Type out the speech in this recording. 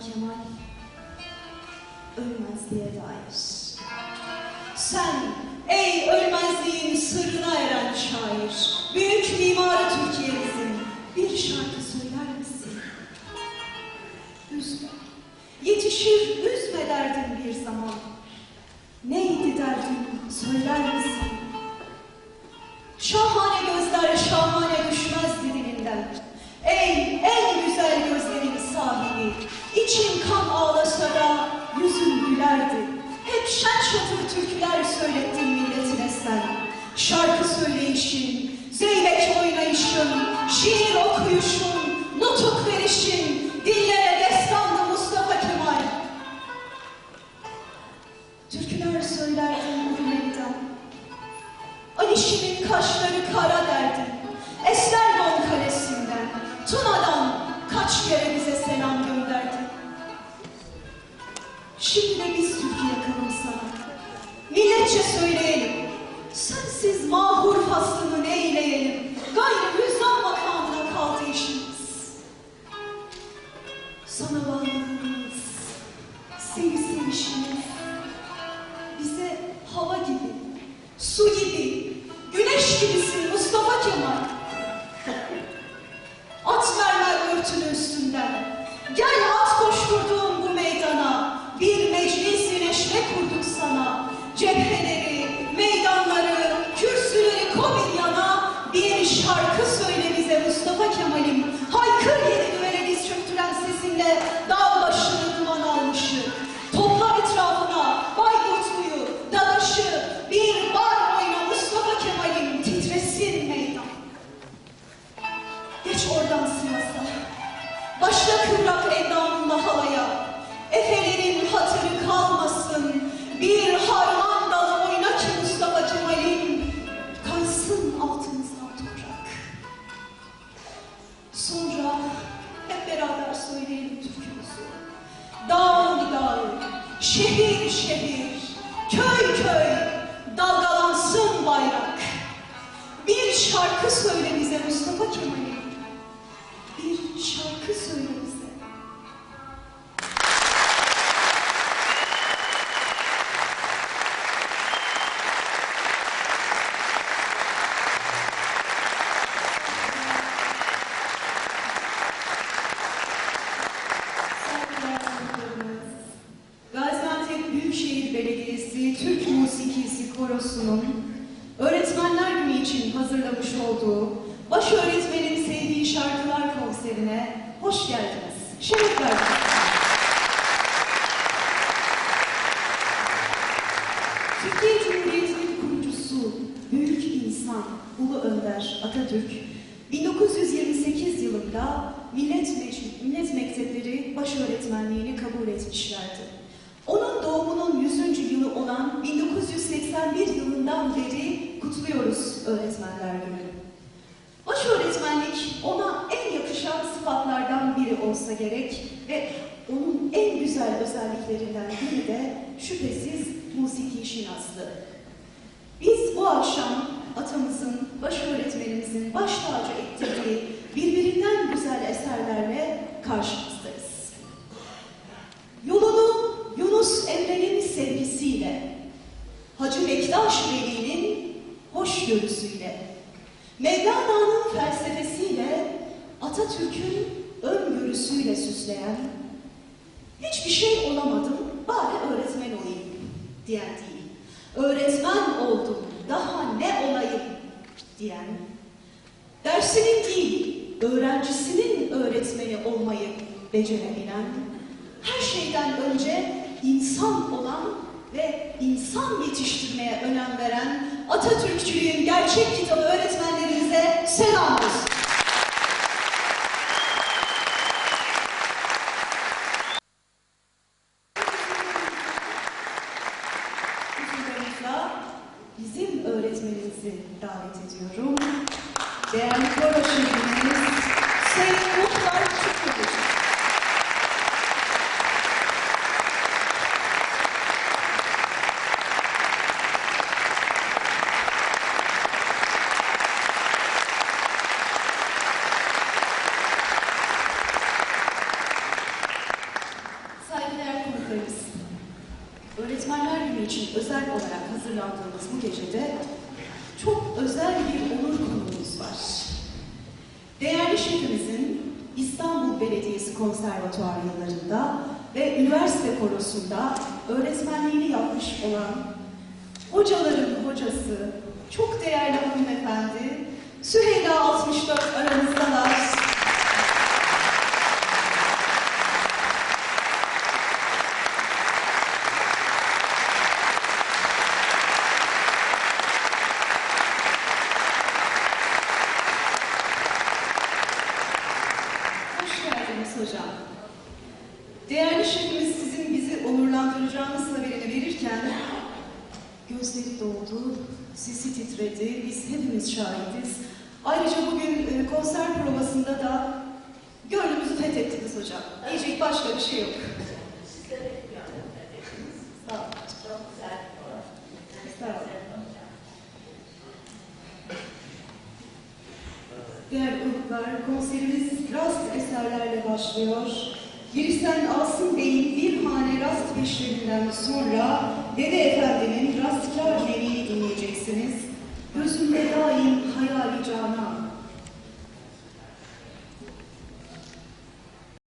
Kemal ölmezliğe dair. Sen ey ölmezliğin sırrına eren şair, büyük mimarı Türkiye'mizin bir şarkı söyler misin? Üzme, yetişir üzme derdin bir zaman. Neydi derdin söyler misin? Şahane gözler, şahane düşman. Oynayışın, şiir okuyuşun, nutuk verişin, dillere destandı Mustafa Kemal. Türküler söylerdin bu meydan. Alişim'in kaşları kara su gibi, güneş gibisin Mustafa Kemal. At mermer örtünü üstünden, gel at koşturduğum bu meydana, bir meclis neşre kurduk sana. Cepheleri, meydanları, kürsüleri koy bir yana, bir şarkı söyle bize Mustafa Kemal'im. Haykır yedi düvele diz çöktüren sesinle, dağ söyleyelim türkümüzü. Dağ dağ, şehir şehir, köy köy, dalgalansın bayrak. Bir şarkı söyle bize Mustafa Kemal'im. Bir şarkı söyle olduğu Baş Öğretmenin Sevdiği Şarkılar konserine hoş geldiniz. Şeref. Türkiye Cumhuriyeti'nin kurucusu, büyük insan, Ulu Önder Atatürk, 1928 yılında Millet, Mec- Millet Mektepleri baş öğretmenliğini kabul etmişlerdi. Onun doğumunun 100. yılı olan 1981 yılından beri kutluyoruz Öğretmenler Günü'nü. Baş öğretmenlik ona en yakışan sıfatlardan biri olsa gerek ve onun en güzel özelliklerinden biri de şüphesiz musiki şinaslığı. Biz bu akşam atamızın, baş öğretmenimizin baş tacı ettiği birbirinden güzel eserlerle karşınızdayız. Yolunu Yunus Emre'nin sevgisiyle, Hacı Bektaş Veli'nin hoşgörüsüyle, Mevlana'nın felsefesiyle, Atatürk'ün öngörüsüyle süsleyen, hiçbir şey olamadım, bari öğretmen olayım diyen değil. Öğretmen oldum, daha ne olayım diyen, dersinin değil, öğrencisinin öğretmeni olmayı becerebilen, her şeyden önce insan olan ve insan yetiştirmeye önem veren Atatürkçülüğün gerçek kitabı öğretmenlerimize selam olsun. Bizim öğretmenimizi davet ediyorum. Değerli koro Değerli şefimizin İstanbul Belediyesi Konservatuar yıllarında ve üniversite korosunda öğretmenliğini yapmış olan hocaların hocası, çok değerli hanımefendi Süheyla 64 aramızdalar. Hoş geldiniz hocam. Değerli şefimiz sizin bizi onurlandıracağınız haberini verirken doldu, sesi titredi, biz hepimiz şahidiz. Ayrıca bugün e, konser provasında da gönlümüzü fethettiniz hocam. Diyecek başka bir şey yok. Değerli konuklar, konserimiz rast eserlerle başlıyor. Girişten Asım Bey'in bir miras peşlerinden sonra Dede Efendi'nin rastlar deneyini dinleyeceksiniz. Gözümde daim hayali canan.